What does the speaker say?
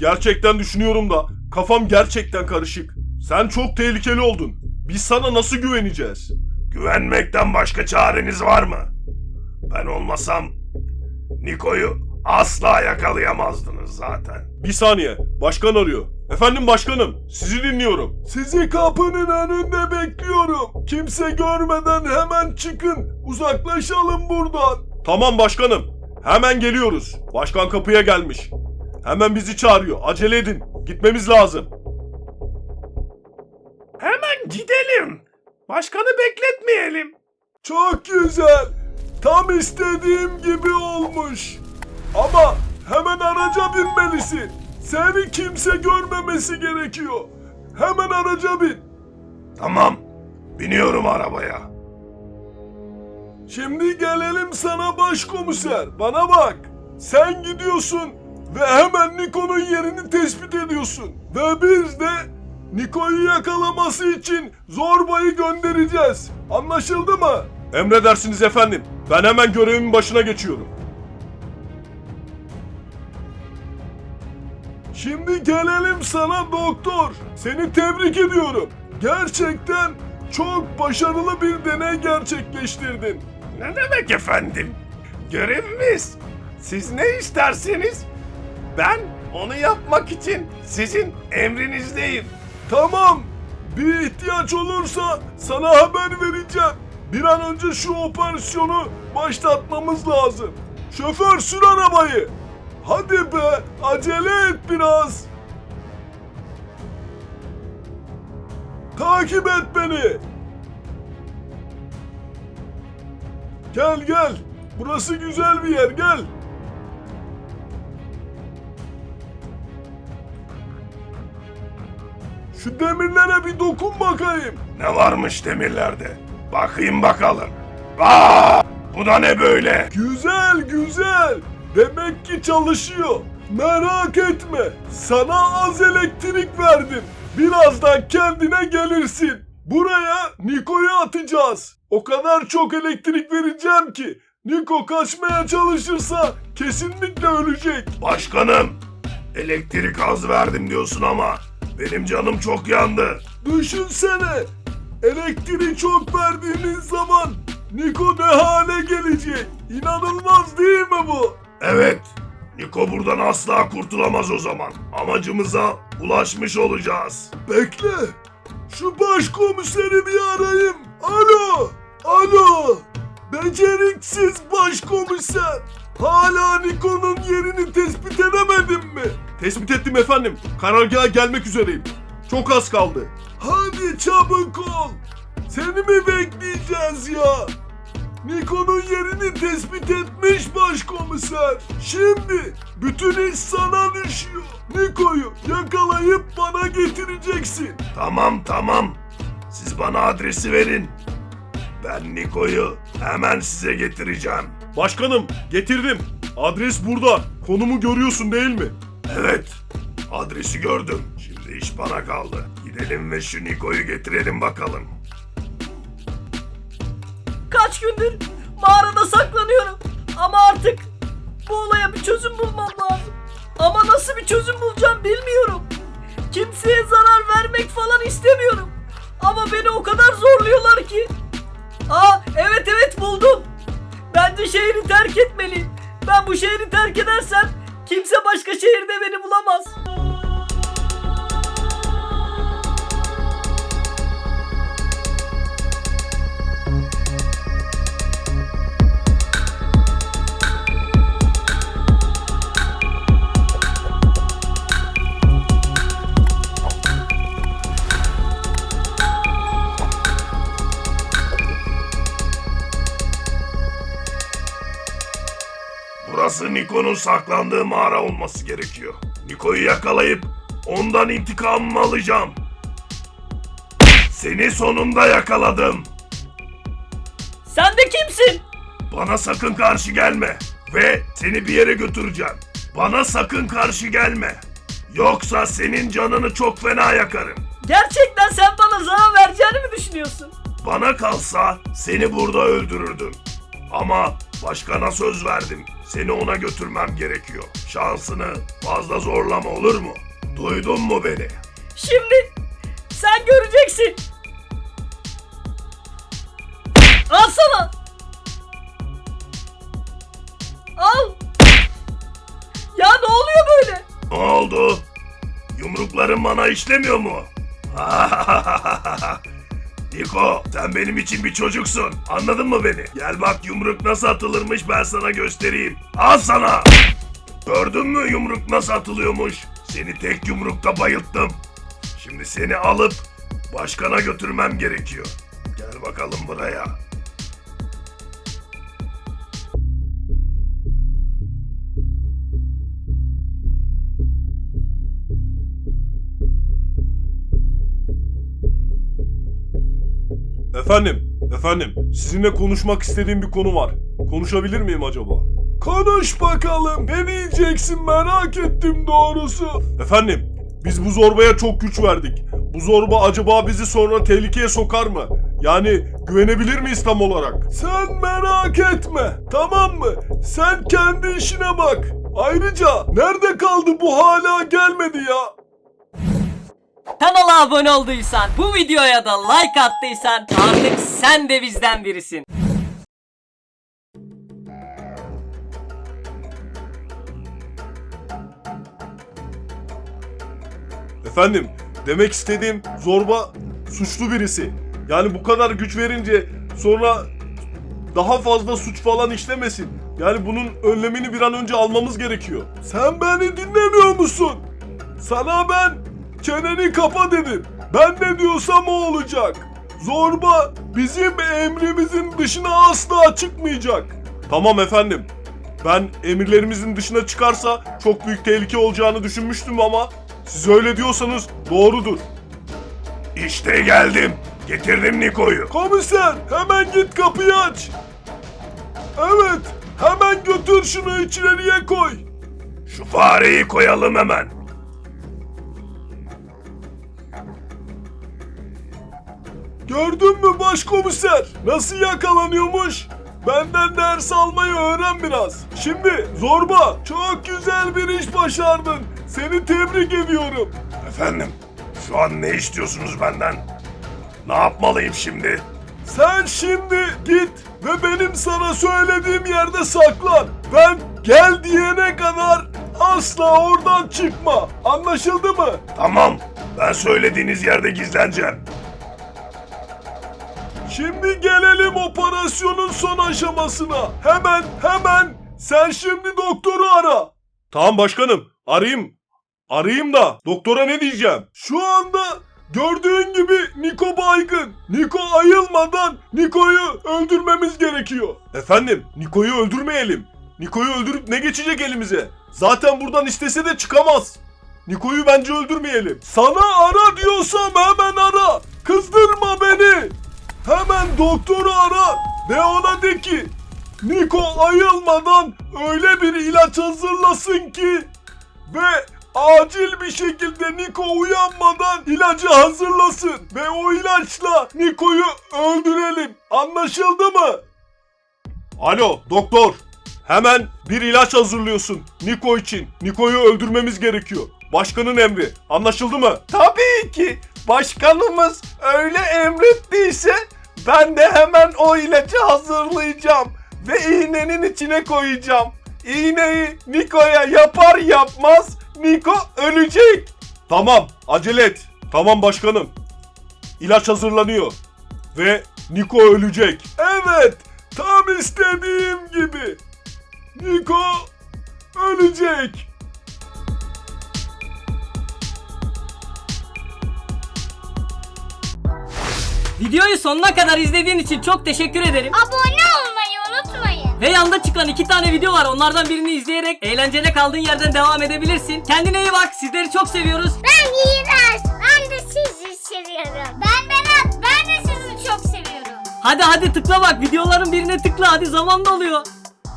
Gerçekten düşünüyorum da kafam gerçekten karışık. Sen çok tehlikeli oldun. Biz sana nasıl güveneceğiz? Güvenmekten başka çareniz var mı? Ben olmasam Niko'yu asla yakalayamazdınız zaten. Bir saniye. Başkan arıyor. Efendim başkanım. Sizi dinliyorum. Sizi kapının önünde bekliyorum. Kimse görmeden hemen çıkın. Uzaklaşalım buradan. Tamam başkanım. Hemen geliyoruz. Başkan kapıya gelmiş. Hemen bizi çağırıyor. Acele edin. Gitmemiz lazım. Hemen gidelim. Başkanı bekletmeyelim. Çok güzel. Tam istediğim gibi olmuş. Ama hemen araca binmelisin. Seni kimse görmemesi gerekiyor. Hemen araca bin. Tamam. Biniyorum arabaya. Şimdi gelelim sana başkomiser. Bana bak. Sen gidiyorsun ve hemen Niko'nun yerini tespit ediyorsun. Ve biz de Niko'yu yakalaması için Zorba'yı göndereceğiz. Anlaşıldı mı? Emredersiniz efendim. Ben hemen görevimin başına geçiyorum. Şimdi gelelim sana doktor. Seni tebrik ediyorum. Gerçekten çok başarılı bir deney gerçekleştirdin. Ne demek efendim? Görevimiz. Siz ne isterseniz ben onu yapmak için sizin emrinizdeyim. Tamam. Bir ihtiyaç olursa sana haber vereceğim. Bir an önce şu operasyonu başlatmamız lazım. Şoför sür arabayı. Hadi be, acele et biraz. Takip et beni. Gel gel. Burası güzel bir yer, gel. Şu demirlere bir dokun bakayım. Ne varmış demirlerde? Bakayım bakalım. Aa! Bu da ne böyle? Güzel güzel. Demek ki çalışıyor. Merak etme. Sana az elektrik verdim. Birazdan kendine gelirsin. Buraya Niko'yu atacağız. O kadar çok elektrik vereceğim ki Niko kaçmaya çalışırsa kesinlikle ölecek. Başkanım, elektrik az verdim diyorsun ama benim canım çok yandı. Düşünsene. Elektriği çok verdiğiniz zaman Niko ne hale gelecek? İnanılmaz değil mi bu? Evet, Niko buradan asla kurtulamaz o zaman. Amacımıza ulaşmış olacağız. Bekle. Şu başkomiseri bir arayayım. Alo. Alo. Beceriksiz başkomiser. Hala Niko'nun yerini tespit edemedin mi? Tespit ettim efendim. Karargaha gelmek üzereyim. Çok az kaldı. Hadi çabuk ol. Seni mi bekleyeceğiz ya? Niko'nun yerini tespit etmiş başkomiser. Şimdi bütün iş sana düşüyor. Niko'yu yakalayıp bana getireceksin. Tamam tamam. Siz bana adresi verin. Ben Niko'yu hemen size getireceğim. Başkanım getirdim. Adres burada. Konumu görüyorsun değil mi? Evet, adresi gördüm. Şimdi iş bana kaldı. Gidelim ve şu Niko'yu getirelim bakalım. Kaç gündür mağarada saklanıyorum. Ama artık bu olaya bir çözüm bulmam lazım. Ama nasıl bir çözüm bulacağım bilmiyorum. Kimseye zarar vermek falan istemiyorum. Ama beni o kadar zorluyorlar ki. Aa evet evet buldum. Bence şehri terk etmeliyim. Ben bu şehri terk edersem kimse başka şehirde beni bulamaz. Niko'nun saklandığı mağara olması gerekiyor. Niko'yu yakalayıp ondan intikamımı alacağım. Seni sonunda yakaladım. Sen de kimsin? Bana sakın karşı gelme ve seni bir yere götüreceğim. Bana sakın karşı gelme. Yoksa senin canını çok fena yakarım. Gerçekten sen bana zarar vereceğini mi düşünüyorsun? Bana kalsa seni burada öldürürdüm. Ama başkana söz verdim. Seni ona götürmem gerekiyor. Şansını fazla zorlama olur mu? Duydun mu beni? Şimdi sen göreceksin. Al sana. Al. Ya ne oluyor böyle? Ne oldu? Yumrukların bana işlemiyor mu? Niko sen benim için bir çocuksun. Anladın mı beni? Gel bak yumruk nasıl atılırmış ben sana göstereyim. Al sana. Gördün mü yumruk nasıl atılıyormuş? Seni tek yumrukta bayılttım. Şimdi seni alıp başkana götürmem gerekiyor. Gel bakalım buraya. Efendim, efendim. Sizinle konuşmak istediğim bir konu var. Konuşabilir miyim acaba? Konuş bakalım. Ne diyeceksin merak ettim doğrusu. Efendim, biz bu zorbaya çok güç verdik. Bu zorba acaba bizi sonra tehlikeye sokar mı? Yani güvenebilir miyiz tam olarak? Sen merak etme. Tamam mı? Sen kendi işine bak. Ayrıca nerede kaldı bu hala gelmedi ya? Kanala abone olduysan, bu videoya da like attıysan artık sen de bizden birisin. Efendim, demek istediğim zorba suçlu birisi. Yani bu kadar güç verince sonra daha fazla suç falan işlemesin. Yani bunun önlemini bir an önce almamız gerekiyor. Sen beni dinlemiyor musun? Sana ben çeneni kapa dedim. Ben ne diyorsam o olacak. Zorba bizim emrimizin dışına asla çıkmayacak. Tamam efendim. Ben emirlerimizin dışına çıkarsa çok büyük tehlike olacağını düşünmüştüm ama siz öyle diyorsanız doğrudur. İşte geldim. Getirdim Niko'yu. Komiser hemen git kapıyı aç. Evet hemen götür şunu içeriye koy. Şu fareyi koyalım hemen. Gördün mü başkomiser? Nasıl yakalanıyormuş? Benden ders almayı öğren biraz. Şimdi Zorba çok güzel bir iş başardın. Seni tebrik ediyorum. Efendim, şu an ne istiyorsunuz benden? Ne yapmalıyım şimdi? Sen şimdi git ve benim sana söylediğim yerde saklan. Ben gel diyene kadar asla oradan çıkma. Anlaşıldı mı? Tamam, ben söylediğiniz yerde gizleneceğim. Şimdi gelelim operasyonun son aşamasına. Hemen hemen sen şimdi doktoru ara. Tamam başkanım arayayım. Arayayım da doktora ne diyeceğim? Şu anda gördüğün gibi Niko baygın. Niko ayılmadan Niko'yu öldürmemiz gerekiyor. Efendim Niko'yu öldürmeyelim. Niko'yu öldürüp ne geçecek elimize? Zaten buradan istese de çıkamaz. Niko'yu bence öldürmeyelim. Sana ara diyorsam hemen ara. Kızdırma beni. Hemen doktoru ara ve ona de ki Niko ayılmadan öyle bir ilaç hazırlasın ki ve acil bir şekilde Niko uyanmadan ilacı hazırlasın ve o ilaçla Niko'yu öldürelim. Anlaşıldı mı? Alo doktor. Hemen bir ilaç hazırlıyorsun Niko için. Niko'yu öldürmemiz gerekiyor. Başkanın emri. Anlaşıldı mı? Tabii ki. Başkanımız öyle emrettiyse ben de hemen o ilacı hazırlayacağım ve iğnenin içine koyacağım. İğneyi Niko'ya yapar yapmaz Niko ölecek. Tamam acele et. Tamam başkanım. İlaç hazırlanıyor. Ve Niko ölecek. Evet, tam istediğim gibi. Niko ölecek. Videoyu sonuna kadar izlediğin için çok teşekkür ederim. Abone olmayı unutmayın. Ve yanda çıkan iki tane video var. Onlardan birini izleyerek eğlencene kaldığın yerden devam edebilirsin. Kendine iyi bak. Sizleri çok seviyoruz. Ben İğrenç. Ben de sizi seviyorum. Ben Berat. Ben de sizi çok seviyorum. Hadi hadi tıkla bak. Videoların birine tıkla. Hadi zaman doluyor.